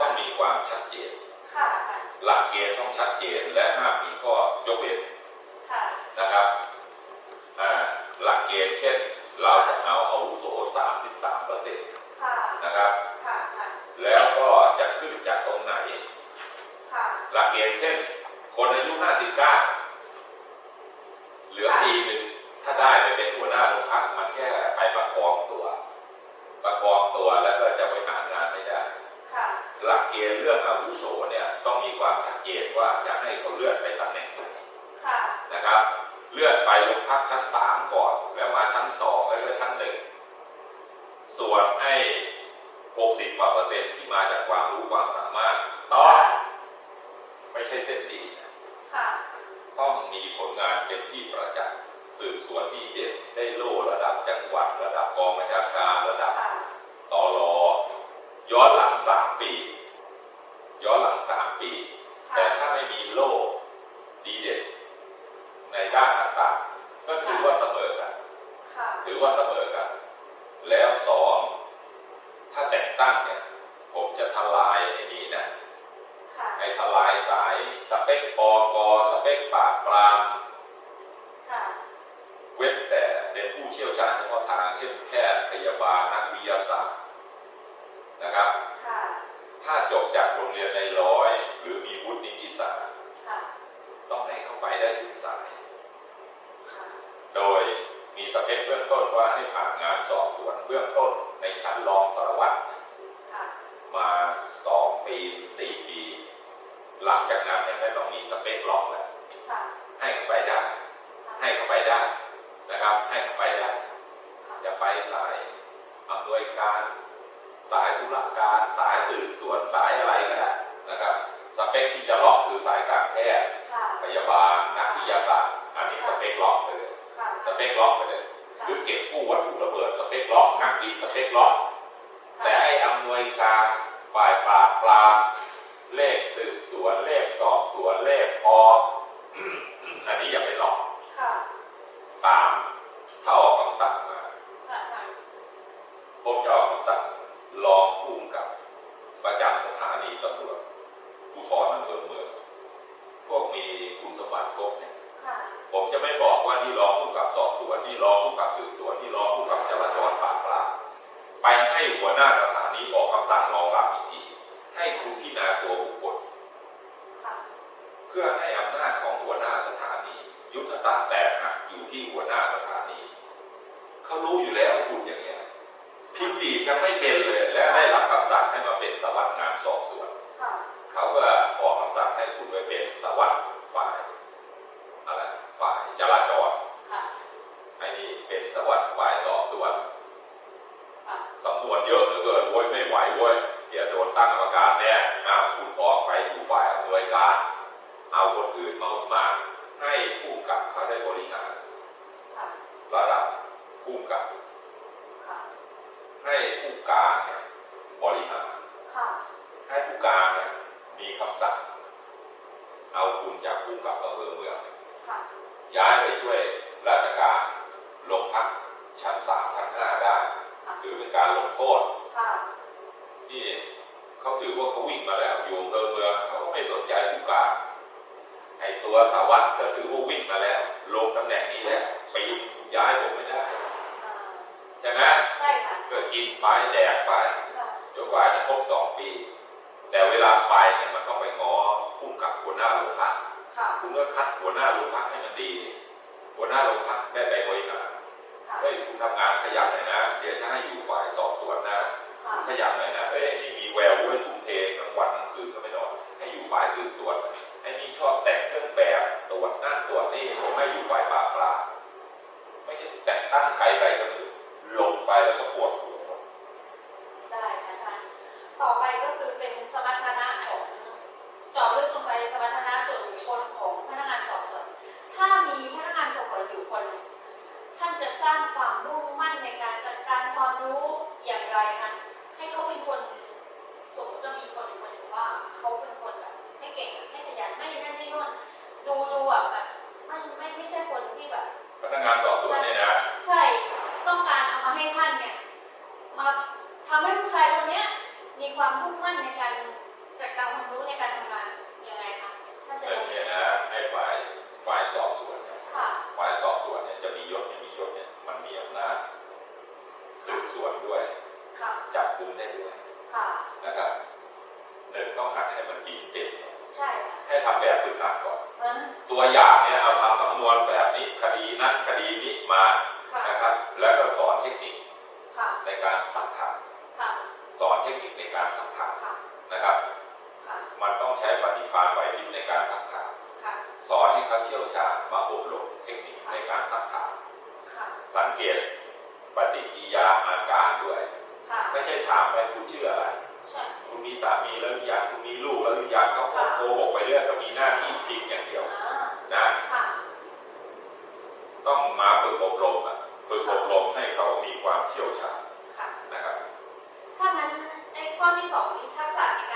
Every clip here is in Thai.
ต้องมีความชัดเจนค่ะค่ะหลักเกณฑ์ต้องชัดเจนและห้ามมีข้อยกเว้นค่ะนะครับอ่าหลักเกณฑ์เช่นเราจะเอาอาวุโส33เปอร์เซ็นต์ค่ะนะครับค่ะค่ะแล้วก็จะขึ้นจากตรงไหนค่ะหลักเกณฑ์เช่น คนอายุ 59 เหลือปีหนึ่งถ้าได้ไปเป็นหัวหน้าโรงพักมันแค่ไปประคองตัว ประคองตัวแล้วก็จะไปหางานไม่ได้ค่ะ หลักเกณฑ์เรื่องอาวุโสเนี่ยต้องมีความชัดเจนว่าจะให้เขาเลื่อนไปตำแหน่งไหนค่ะนะครับ เลื่อนไปโรงพักชั้นสามก่อน แล้วมาชั้นสองแล้วก็ชั้นหนึ่งส่วนไอ้60กว่าเปอร์เซ็นต์ที่มาจากความรู้ความสามารถต้องไม่ใช่เส้นดีนะค่ะต้องมีผลงานเป็นที่ประจักษ์สืบสวนดีเด่นได้โล่ระดับจังหวัดระดับกองบัญชาการระดับค่ะตอรอย้อนหลังสามปี ย้อนหลังสามปี แต่ ค่ะ ถ้าไม่มีโล่ดีเด่นในด้านต่างๆ ก็ถือว่าเสมอกัน ค่ะถือว่าเสมอกัน แล้วสองถ้าแต่งตั้งเนี่ยผมจะทลายไอ้นี่นะค่ะไอ้ทลายสายสเปคปอกอสเปคปราบปรามค่ะเว้นแต่เป็นผู้เชี่ยวชาญเฉพาะทางเช่นแพทย์พยาบาลนักวิทยาศาสตร์นะครับค่ะถ้าจบจากโรงเรียนในร้อยหรือมีวุฒินิติศาสตร์ค่ะต้องให้เข้าไปได้ทุกสายค่ะโดยมี สเปคเบื้องต้นว่าให้ผ่านงานสอบสวนเบื้องต้นในชั้นรองสารวัตรค่ะมาสองปีถึงสี่ปี หลังจากนั้นเนี่ยไม่ต้องมีสเปคล็อกแล้วค่ะให้เข้าไปได้ให้เข้าไปได้นะครับ ให้เข้าไปได้จะไปสายอำนวยการสายธุรการสายสืบสวนสายอะไรก็ได้นะครับ สเปคที่จะล็อกคือสายการแพทย์ค่ะพยาบาลนักวิทยาศาสตร์อันนี้สเปคล็อกไปเลยค่ะสเปคล็อกไปเลย หรือเก็บกู้วัตถุระเบิดสเปคล็อกนักบินสเปคล็อกแต่ไอ้อำนวยการฝ่ายปราบปรามเลขสืบสวนเลขสอบสวนเลขพออันนี้อย่าไปหลอก ค่ะ สามถ้าออกคำสั่งมา ค่ะค่ะ ผมจะออกคำสั่งรองผู้กำกับ ประจำสถานีตำรวจภูธรอำเภอเมืองพวกมีคุณสมบัติครบเนี่ย ค่ะ ผมจะไม่บอกว่านี่รองผู้กำกับสอบสวนนี่รองผู้กำกับสืบสวนนี่รองผู้กำกับจราจรปราบปรามไปให้หัวหน้าสถานีออกคำสั่งรองรับอีกทีให้คุณพิจารณาตัวบุคคล ค่ะ เพื่อให้อำนาจของหัวหน้าสถานี ยุทธศาสตร์แตกหักอยู่ที่หัวหน้าสถานี เขารู้อยู่แล้วคุณอย่างเงี้ยพิมพ์ดีดยังไม่ เป็นเลยและได้รับคำสั่งให้มาเป็นสารวัสดงานสอบสวนค่ะเขาก็ออกคำสั่งให้คุณไปเป็นสารวัสดฝ่ายอะไรฝ่ายจราจรค่ะไอ้นี่เป็นสารวัสดฝ่ายสอบสวนค่ะสำนวนเยอะเหลือเกินโว้ยไม่ไหวเว้ยเดี๋ยวโดนตั้งกรรมการแน่อ้าวคุณออกไปอยู่ฝ่ายอำนวยการ เอาคนอื่นมามาให้ผู้กำกับเขาได้บริหาร ค่ะ ระดับผู้กำกับ ค่ะ ให้ผู้การเนี่ยบริหาร ค่ะ ให้ผู้การเนี่ยมีคำสั่ง เอาคุณจากผู้กำกับอำเภอเมืองค่ะย้ายไปช่วยราชการโรงพักชั้นสามชั้นห้าได้ค่ะถือเป็นการลงโทษค่ะนี่เขาถือว่าเขาวิ่งมาแล้วอยู่อำเภอเมืองเขาก็ไม่สนใจผู้การไอตัวสารวัตรก็ถือว่าวิ่งมาแล้ว ลงตำแหน่งนี้แล้วไปยุย้ายผมไม่ได้อ่าใช่ไหมใช่ค่ะก็กินไปแดกไปค่ะจนกว่าจะครบสองปี แต่เวลาไปเนี่ยมันต้ องไปง้อผู้กำกับหัวหน้าโรงพักค่ะคุณก็คัดหัวหน้าโรงพักให้มันดีดิหัวหน้าโรงพักได้ไปบริหารค่ะเฮ้ยคุณทำงานขยันหน่อยนะ เดี๋ยวจะให้อยู่ฝ่ายสอบสวนนะค่ะขยันหน่อยนะเอ้ยนี่มีแววเว้ยทุ่มเทกลางวันกลางคืนก็ไม่นอนให้อยู่ฝ่ายสืบสวนไอ้นี่ชอบแต่งเครื่องแบบตรวจนั่นตรวจนี่ผมให้อยู่ฝ่ายปราบปรามไม่ใช่แต่งตั้งใครไปก็ไม่รู้ลงไปแล้วก็ปวดหัวหมดได้ค่ะท่านต่อไปก็คือเป็นสมรรถนะของเจาะลึกลงไปสมรรถนะส่วนบุคคลของพนักงานสอบสวน ถ้ามีพนักงานสอบสวนอยู่คนหนึ่งท่านจะสร้างความมุ่งมั่นในการจัดการความรู้อย่างไรคะให้เขาเป็นคนสมมติว่ามีคนหนึ่งคนหนึ่งว่าเขาเป็นคนแบบไม่เก่งไม่ขยันไม่นั่นไม่นู่นดูดูอะแบบไม่ไม่ไม่ใช่คนที่แบบพนักงานสอบสวนเนี่ยนะใช่ต้องการเอามาให้ท่านเนี่ยมาทำให้ผู้ชายคนเนี้ยมีความมุ่งมั่นในการความรู้ในการทำงานยังไงคะถ้าจะ ห นึ่งเนี่ยนะให้ฝ่ายฝ่ายสอบสวนเนี่ยค่ะ ฝ่ายสอบสวนเนี่ยจะมียศไม่มียศเนี่ยมันมีอำนาจสืบสวนด้วย ค่ะ จับกุมได้ด้วยค่ะ นะครับหนึ่งต้องหัดให้มันดีเด่นใช่ค่ะให้ทำแบบฝึกหัดก่อนเหมือนตัวอย่างเนี่ยเอาทำสำนวนแบบนี้คดีนั้นคดีนี้มาค่ะ นะครับ แล้วก็สอนเทคนิคค่ะ ในการสักถามค่ะ สอนเทคนิคในการสักถามค่ะ นะครับ ค่ะ มันต้องใช้ปฏิภาณไหว ชี่ยวชาญมาอบรมเทคนิคในการสักถามค่ะสังเกตปฏิกิริยาอาการด้วยค่ะไม่ใช่ถามไปคุณชื่ออะไรใช่คุณมีสามีแล้วหรือยังคุณมีลูกแล้วหรือยังเขาก็โกหกไปเรื่อยก็มีหน้าที่ทิ้งอย่างเดียวอ่านะค่ะต้องมาฝึกอบรมอะฝึกอบรมให้เขามีความเชี่ยวชาญค่ะนะครับถ้างั้นไอ้ข้อที่สองนี่ทักษะในก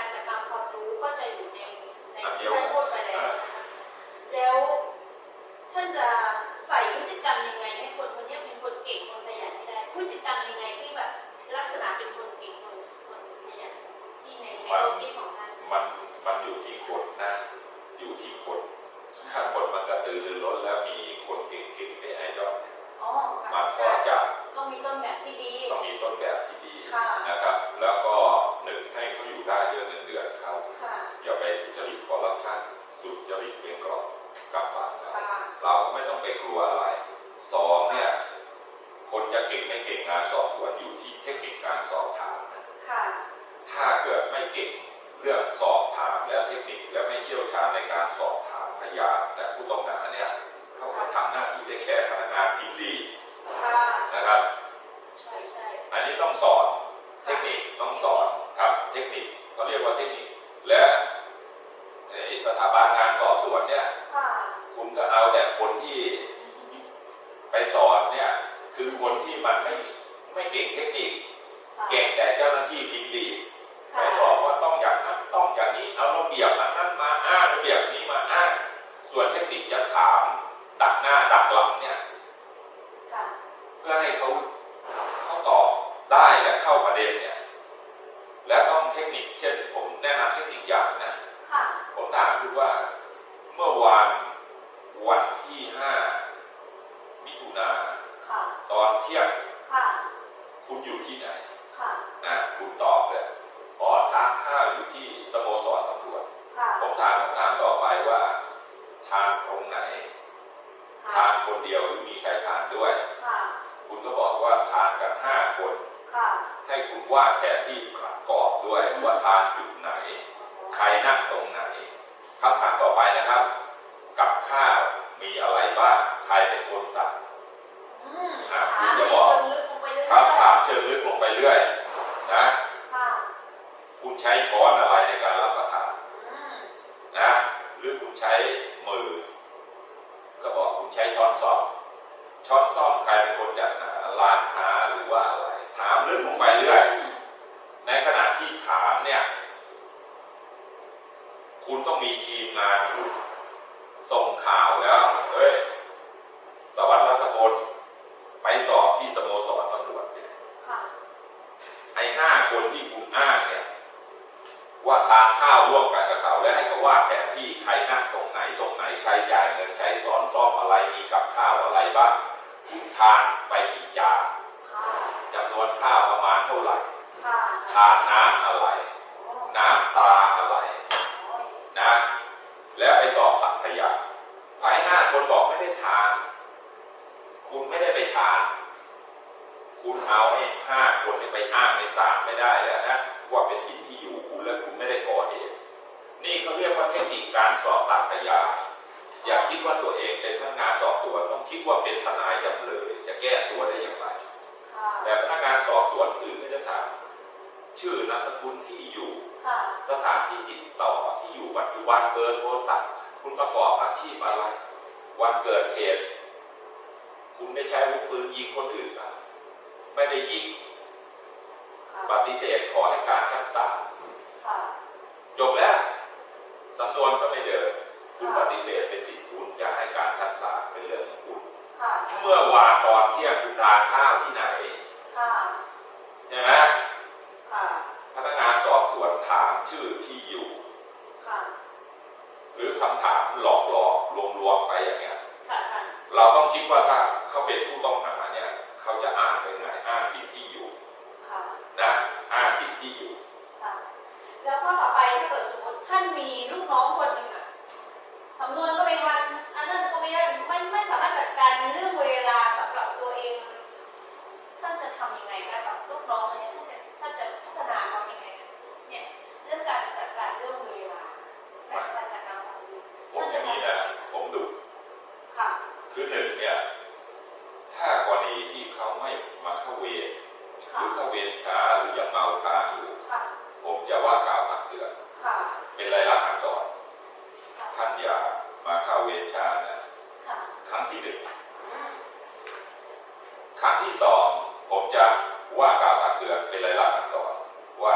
าร วนอยู่ที่เทคนิคการสอบถามนะค่ะถ้าเกิดไม่เก่งเรื่องสอบถามและเทคนิคและไม่เชี่ยวชาญในการสอบถามพยานและผู้ต้องหาเนี่ยเขาก็ทำหน้าที่ได้แค่พนักงานพิมพ์ดีค่ะนะครับใช่ใช่อันนี้ต้องสอนเทคนิคต้องสอนครับเทคนิคเขาเรียกว่าเทคนิคและไอ้สถาบันงานสอบสวนเนี่ยค่ะคุณก็เอาแต่คนที่ไปสอนเนี่ยคือคนที่มันไม่ ไม่เก่งเทคนิคค่ะเก่งแต่เจ้าหน้าที่พิมพ์ดีไปค่ะบอกว่าต้องอย่างนั้นต้องอย่างนี้เอาระเบียบอันนั้นมาอ้างระเบียบนี้มาอ้างส่วนเทคนิคจะถามดักหน้าดักหลังเนี่ยค่ะเพื่อให้เขาเขาตอบได้และเข้าประเด็นเนี่ย และต้องเทคนิคเช่น ผมแนะนำเทคนิคอย่างนะค่ะผมถามคุณว่าเมื่อวานวันที่ห้ามิถุนาค่ะตอนเที่ยงค่ะคุณ อยู่ที่ไหนค่ะนะคุณตอบเลยอ๋อทานข้าวอยู่ที่สโมสรตำรวจค่ะผมถามคำถามต่อไปว่าทานตรงไหนทานคนเดียวหรือมีใครทานด้วยค่ะคุณก็บอกว่าทานกันห้าคนค่ะให้คุณวาดแผนที่ประกอบด้วยว่าทานจุดไหน ใครนั่งตรงไหนคำถามต่อไปนะครับ กับข้าวมีอะไรบ้าง ใครเป็นคนสั่งอืมอะถามคุณจะในบอก เชิงลึกลงไปเรื่อยๆครับถามเชิงลึกลงไปเรื่อยนะค่ะคุณใช้ช้อนอะไรในการรับประทานอืมนะ หรือคุณใช้มือ ก็บอกคุณใช้ช้อนซ่อมช้อนซ่อมใครเป็นคนจัดหาร้านค้าหรือว่าอะไร ถามลึกลงไปเรื่อยในขณะที่ถามเนี่ย คุณต้องมีทีมงานคุณส่งข่าวแล้ว เอ้ย สวัสดิ์รัตพลไปสอบที่สโมสรตำรวจเนี่ย ค่ะ ไอ้ห้าคนที่คุณอ้างเนี่ย ว่าทานข้าวร่วมกันกับเขาแล้วให้เขาวาดแผนที่ใครนั่งตรงไหนตรงไหนใครจ่ายเงินใช้ส อนซ่อมอะไรมีกับข้าวอะไรบ้างคุณทานไปกี่จานค่ะจำนวนข้าวประมาณเท่าไหร่ค่ะทานน้ำอะไรโอ้น้ำตาอะไรโอ้ยนะ แล้วไปสอบปักพยานไอ้ห้าคนบอกไม่ได้ทาน คุณไม่ได้ไปทาน คุณเอาไอ้ห้าคนนี้ไปอ้างในศาลไม่ได้แล้วนะว่าเป็นถิ่นที่อยู่คุณและคุณไม่ได้ก่อเหตุนี่เขาเรียกว่าเทคนิคการสอบปักพยาน อย่าคิดว่าตัวเองเป็นพนักงานสอบสวนต้องคิดว่าเป็นทนายจำเลย จะแก้ตัวได้อย่างไรค่ะแต่พนักงานสอบสวนอื่นก็จะถามชื่อนามสกุลที่อยู่ค่ะสถานที่ติดต่อที่อยู่ปัจจุบันเบอร์โทรศัพท์คุณประกอบอาชีพอะไร วันเกิดเหตุ คุณได้ใช้อาวุธปืนยิงคนอื่นอะไม่ได้ยิงค่ะปฏิเสธขอให้การชั้นศาลค่ะจบแล้วสำนวนก็ไม่เดิน คุณปฏิเสธเป็นสิทธิคุณจะให้การชั้นศาลเป็นเรื่องของคุณค่ะเมื่อวานตอนเที่ยงคุณทานข้าวที่ไหนค่ะใช่ไหมค่ะพนักงานสอบสวนถามชื่อที่อยู่คำถามหลอกหลอกลวงลวงๆไปอย่างเงี้ยค่ะท่านเราต้องคิดว่าถ้าเขาเป็นผู้ต้องหาเนี่ย เขาจะอ้างเป็นไงอ้างที่ที่อยู่ค่ะนะอ้างที่ที่อยู่ค่ะแล้วข้อต่อไปถ้าเกิดสมมติท่านมีลูกน้องคนหนึ่งอะ สำนวนก็ไม่ทันอันนั้นก็ไม่ได้ไม่ไม่สามารถจัดการเรื่องเวลาสำหรับตัวเองท่านจะทำยังไงคะกับลูกน้องเนี่ยท่านจะท่านจะพัฒนาเขายังไงเนี่ยเรื่องการจัดการเรื่องเวลาและการจัดการความรู้ผมอย่างนี้นะผมดูค่ะคือหนึ่งเนี่ยถ้ากรณีที่เขาไม่มาเข้าเวรหค่ะรือเข้าเวรช้าหรือยังเมาค้างอยู่ ค่ะ ผมจะว่ากล่าวตักเตือน ค่ะ เป็นลายลักษณ์อักษร ค่ะ ท่านอย่ามาเข้าเวรช้านะ ค่ะ ครั้งที่หนึ่ง อืม ครั้งที่สองผมจะว่ากล่าวตักเตือนเป็นลายลักษณ์อักษรว่า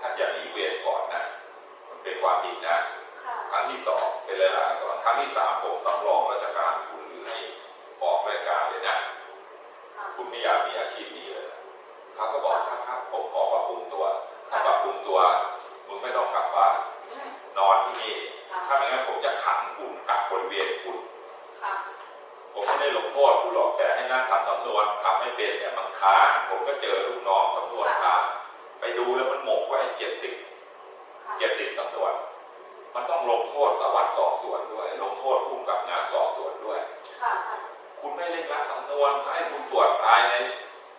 ท่านอย่าหนีเวรก่อนนะ มันเป็นความผิดนะ ค่ะ ครั้ง ที่สองเป็นลายลักษณ์อักษรครั้งที่สามผมสำรองราชการคุณหรือให้ออกรายการเลยนะค่ะคุณไม่อยากมีอาชีพนี้เลยนะเขาก็บอกครับครับผมขอปรับปรุงตัว ถ้าปรับปรุงตัวมึงไม่ต้องกลับบ้านอืมนอนที่นี่ค่ะถ้าไม่งั้นผมจะขังคุณกักบริเวณคุณค่ะผมไม่ได้ลงโทษคุณหรอกแต่ให้นั่งทำสำนวนทำไม่เป็นเนี่ยมันค้างผมก็เจอลูกน้องสำนวนค้างไปดูแล้วมันหมกไว้เจ็ดสิบค่ะเจ็ดสิบสำนวน มันต้องลงโทษสวัสดิ์สอบสวนด้วย ลงโทษผู้กำกับงานสอบสวนด้วยค่ะค่ะคุณไม่เร่งรัดสำนวนให้คุณตรวจภายใน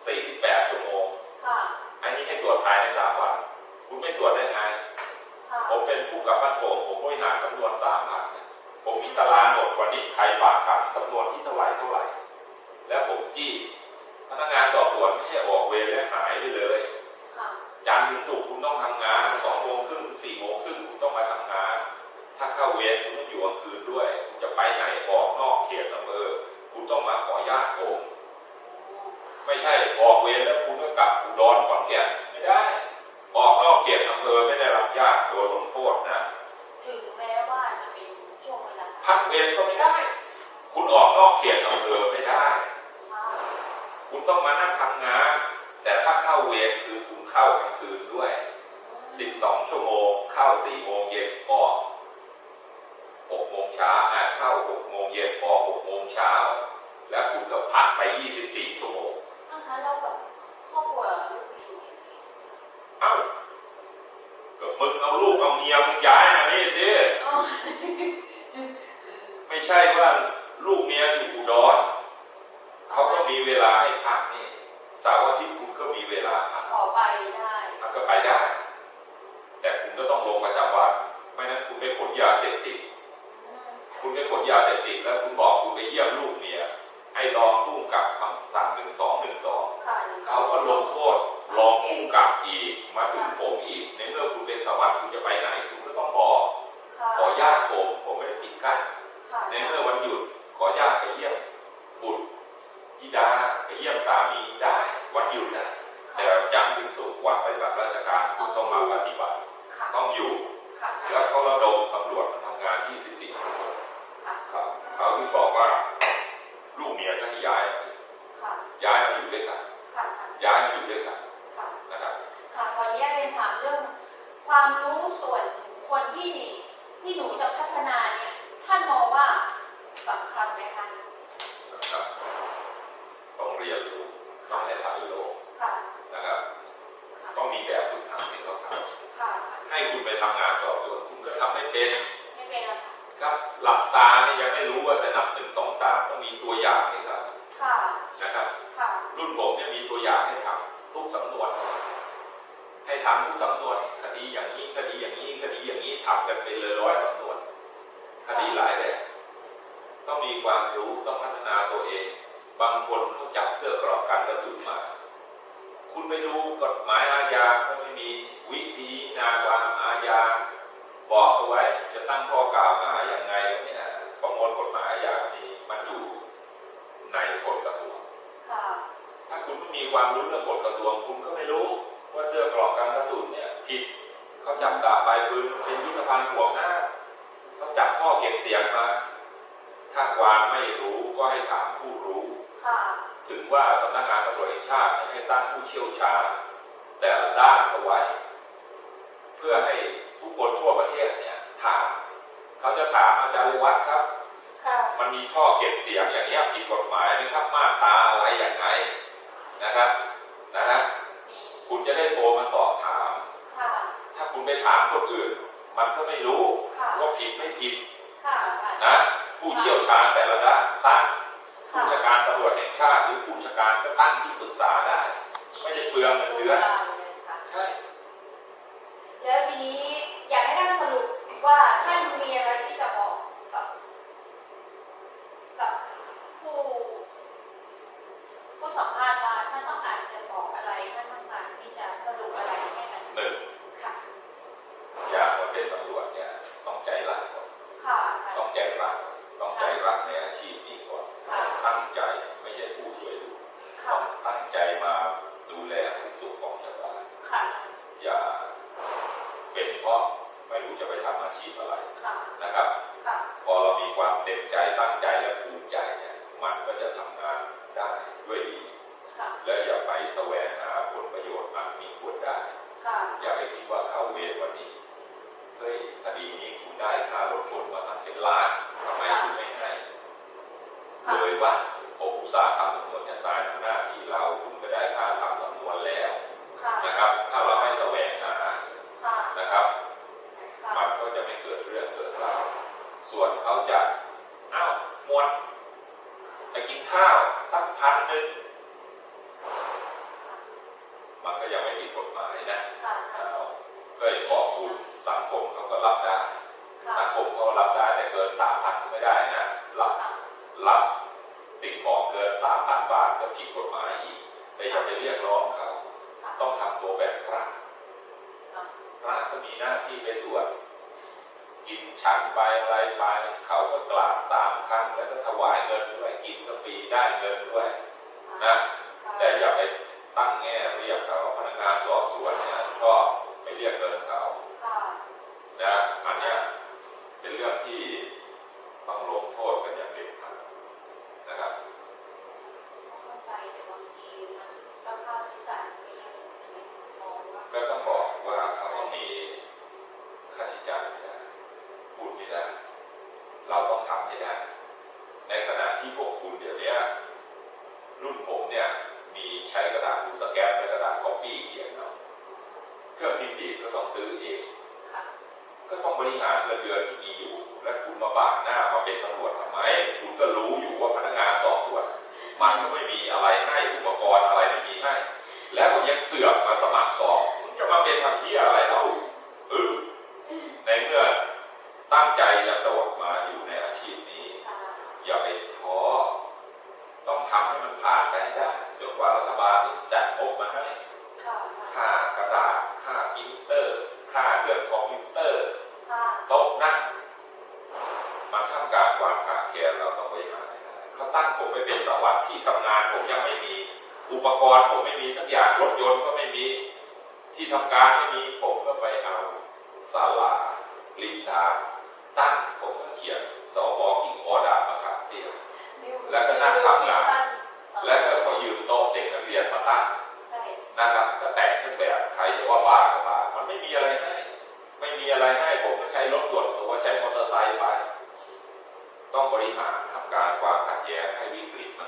48 ชั่วโมงค่ะอันนี้ให้ตรวจภายใน 3 วัน คุณไม่ตรวจได้ไงค่ะผมเป็นผู้กับบ้านโป่งผมบริหารสำนวน3หลักเนี่ยผมมีตารางหมดวันนี้ใครฝากขังสำนวนที่เท่าไหร่เท่าไหร่ แล้วผมจี้ ชั่วโมง เข้า4โมงเย็นออก6โมงเช้าอ่าเข้า6โมงเย็นออก6โมงเช้า แล้วคุณก็พักไป24ชั่วโมงท่านคะเราแบบครอบครัวลูกมีอยู่อย่างนี้เอ้าก็มึงเอาลูกเอาเมียมึงย้ายมานี่สิอ๋อไม่ใช่ว่าลูกเมียอยู่อุดรเขาก็มีเวลาให้พักนี่เสาร์อาทิตย์คุณก็มีเวลาพักขอไปได้มันก็ไปได้แต่คุณ ก็ต้องลงประจำวัน ไม่นั้นคุณไปขนยาเสพติด คุณไปขนยาเสพติดแล้วคุณบอก รู้ส่วนคคนที่ที่หนูจะพัฒนาเนี่ยท่านมองว่าสำคัญไหมคะ นะครับ ต้องเรียนรู้ต้องให้ทันโลก ค่ะ นะครับ ค่ะ ต้องมีแบบฝึกหัดให้เขาท ค่ะำให้คุณไปทำงานสอบสวนคุณก็ทำไม่เป็น ไม่เป็นไรค่ะ ครับหลับตาเนี่ยยังไม่รู้ว่าจะนับหนึ่งสองสามต้องมีตัวอย่างให้ครับ ค่ะ นะครับ ค่ะ รุ่นผมเนี่ยมีตัวอย่างให้ทำทุกสำนวน ให้ทำทุกสำนวน คดีอย่างนี้คดีอย่างนี้คดีอย่างนี้ทำกันไปเลยร้อยสำนวน คดีหลายแบบต้องมีความรู้ต้องพัฒนาตัวเอง บางคนเขาจับเสื้อกรอกการกระสุนมา คุณไปดูกฎหมายอาญาเขาไม่มีวิธีนาความอาญา บอกเอาไว้จะตั้งข้อกล่าวหาอย่างไงเนี่ยประมวลกฎหมายอาญานี่มันอยู่ในกฎกระทรวงค่ะถ้าคุณไม่มีความรู้เรื่องกฎกระทรวง คุณก็ไม่รู้ว่าเสื้อกรอกการกระสุนเนี่ยผิดเขาจับดาบปลายปืนเป็นยุทธภัณฑ์ห่วงหน้าเขาจับข้อเก็บเสียงมา ถ้าวางไม่รู้ก็ให้ถามผู้รู้ค่ะ ถึงว่าสำนักงานตำรวจแห่งชาติเนี่ยให้ตั้งผู้เชี่ยวชาญแต่ละด้านเอาไว้ เพื่อให้ทุกคนทั่วประเทศเนี่ยถามคมันมีท่อเก็บเสียงอย่างเนี้ยผิดกฎหมายไหมครับมาตราอะไรอย่างไรนะครับนะฮะมีคุณจะได้โทรมาสอบถามค่ะถ้าคุณไปถามคนอื่น มันก็ไม่รู้ค่ะว่าผิดไม่ผิดค่ะค่ะนะผู้เชี่ยวชาญแต่ละด้านตั้งค่ะ ผู้ชาการตำรวจแห่งชาติ หรือผู้ชาการก็ตั้งที่ปรึกษาได้ ไม่ได้เปลืองเงินเดือน ใช่ แล้วทีนี้อยากให้ท่านสรุปว่าท่านมีอะไรที่จะบอกกับ กับผู้ผู้สัมภาษณ์ว่าท่านต้องการจะบอกอะไรท่านต้องการที่จะสรุปอะไรให้กัน หนึ่ง ค่ะ อยากมาเป็นตำรวจเนี่ยต้องใจรักก่อน ค่ะค่ะ ต้องใจรัก ต้องใจรักในอาชีพนี้ก่อน ค่ะ ตั้งใจไม่ใช่ผู้สวยดู ค่ะ ตั้งใจมาดูแลทุกสุขของชาวบ้าน ค่ะ อย่าเป็นเพราะไม่รู้จะไปทำอาชีพอะไร ค่ะ นะครับ ค่ะ พอเรา มีความเต็มใจตั้งใจและภูมิใจเนี่ยมันก็จะทำงานได้ด้วยดีค่ะและอย่าไปแสวงหาผลประโยชน์อันมีควรได้ค่ะอย่าไปคิดว่าเข้าเวรวันนี้ เฮ้ยคดีนี้คุณได้ค่ารถชนมาตั้งเป็นล้านทำไมคุณไม่ให้ค่ะเลยว่าผมอุตส่าห์ทำสำนวนเนี่ยตายหน้าที่เราคุณก็ได้ค่าทำสำนวนแล้วค่ะนะครับ ถ้าเราไม่แสวงหาค่ะนะครับค่ะมันก็จะไม่เกิดเรื่องเกิดราวส่วนเขาจะอ้าว หมวดไปกินข้าวสักพันหนึ่งมันก็ยังไม่ผิดกฎหมายนะค่ะอ้าวก็ขอบคุณสังคมเขาก็รับได้ค่ะสังคมเขารับได้แต่เกินสามพันก็ไม่ได้นะรับรับติดบอกเกินสามพันบาทก็ผิดกฎหมายอีกแต่อย่าไปเรียกร้องเขาต้องทำตัวแบบพระค่ะพระก็มีหน้าที่ไปสวด กินฉันไปอะไรไปเขาก็กราบสามครั้งแล้วก็ถวายเงินด้วยกินก็ฟรีได้เงินด้วยนะแต่อย่าไปตั้งแง่เรียกเขาพนักงานสอบสวนเนี่ยชอบไปเรียกเงินเขาค่ะนะอันเนี้ยเป็นเรื่องที่ต้องลงโทษกันอย่างเด็ดขาดนะครับ เข้าใจแต่บางทีมันก็ค่าใช้จ่ายไม่เยอะใช่ไหมมองว่า ก็ต้องบอกว่าเขาต้องมีค่าใช้จ่ายไม่ได้พูดไม่ได้ เราต้องทำให้ได้ ในขณะที่พวกคุณเดี๋ยวเนี้ยรุ่นผมเนี่ยมีใช้กระดาษฟูสแกนและกระดาษคอปปี้เขียนเนาะเครื่องพิมพ์ดีดก็ต้องซื้อเอง ค่ะ ก็ต้องบริหารเงินเดือนที่มีอยู่ และคุณมาบากหน้ามาเป็นตำรวจทำไม คุณก็รู้อยู่ว่าพนักงานสอบสวน มันก็ไม่มีอะไรให้อุปกรณ์อะไรไม่มีให้ แล้วผมยังเสือกมาสมัครสอบมึงจะมาเป็นทำที่อะเออในเมื่อตั้งใจจะโดดมาอยู่ในอาชีพนี้ ค่ะ อย่าไปท้อ ต้องทำให้มันผ่านไปให้ได้จนกว่ารัฐบาลที่จัดงบมาให้ ค่ะ ค่ากระดาษ ค่าปรินเตอร์ ค่าเครื่องคอมพิวเตอร์ ค่ะ โต๊ะนั่ง มันท่ามกลางความขาดแคลนเราต้องบริหารให้ได้เขาตั้งผมไปเป็นสารวัตรที่ทำงานผมยังไม่มี อุปกรณ์ผมไม่มีสักอย่างรถยนต์ก็ไม่มี ที่ทำการไม่มีผมก็ไปเอาศาลาลินดาตั้งผมก็เขียนสวกิ่งออดาบมาขับเตี้ยแล้วก็นั่งทำงานและก็ขอยืมโต๊ะเด็กนักเรียนมาตั้งใช่นะครับก็แต่งเครื่องแบบใครจะว่าบ้าก็บ้ามันไม่มีอะไรให้ไม่มีอะไรให้ผมก็ใช้รถส่วนตัวใช้มอเตอร์ไซค์ไป ต้องบริหารทำการความขัดแย้งให้วิกฤตมัน